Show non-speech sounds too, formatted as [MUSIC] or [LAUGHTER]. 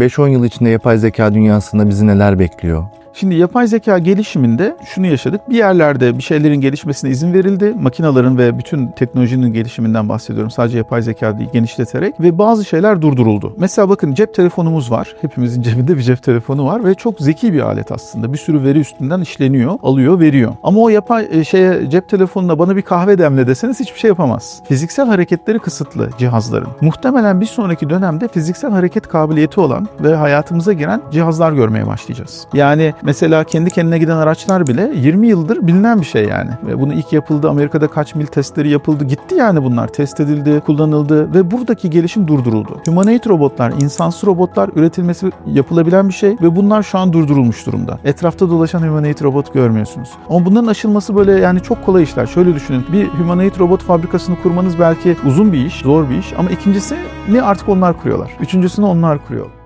5-10 yıl içinde yapay zeka dünyasında bizi neler bekliyor? Şimdi yapay zeka gelişiminde şunu yaşadık. Bir yerlerde bir şeylerin gelişmesine izin verildi. Makinaların ve bütün teknolojinin gelişiminden bahsediyorum. Sadece yapay zeka değil, genişleterek. Ve bazı şeyler durduruldu. Mesela bakın cep telefonumuz var. Hepimizin [LAUGHS] cebinde bir cep telefonu var ve çok zeki bir alet aslında. Bir sürü veri üstünden işleniyor, alıyor, veriyor. Ama o yapay e, şeye cep telefonuna bana bir kahve demle deseniz hiçbir şey yapamaz. Fiziksel hareketleri kısıtlı cihazların. Muhtemelen bir sonraki dönemde fiziksel hareket kabiliyeti olan ve hayatımıza giren cihazlar görmeye başlayacağız. Yani mesela kendi kendine giden araçlar bile 20 yıldır bilinen bir şey yani. Ve bunu ilk yapıldı Amerika'da kaç mil testleri yapıldı. Gitti yani bunlar test edildi, kullanıldı ve buradaki gelişim durduruldu. Humanoid robotlar, insansız robotlar üretilmesi yapılabilen bir şey ve bunlar şu an durdurulmuş durumda. Etrafta dolaşan humanoid robot görmüyorsunuz. Ama bunların aşılması böyle yani çok kolay işler. Şöyle düşünün. Bir humanoid robot fabrikasını kurmanız belki uzun bir iş, zor bir iş ama ikincisini artık onlar kuruyorlar. Üçüncüsünü onlar kuruyor.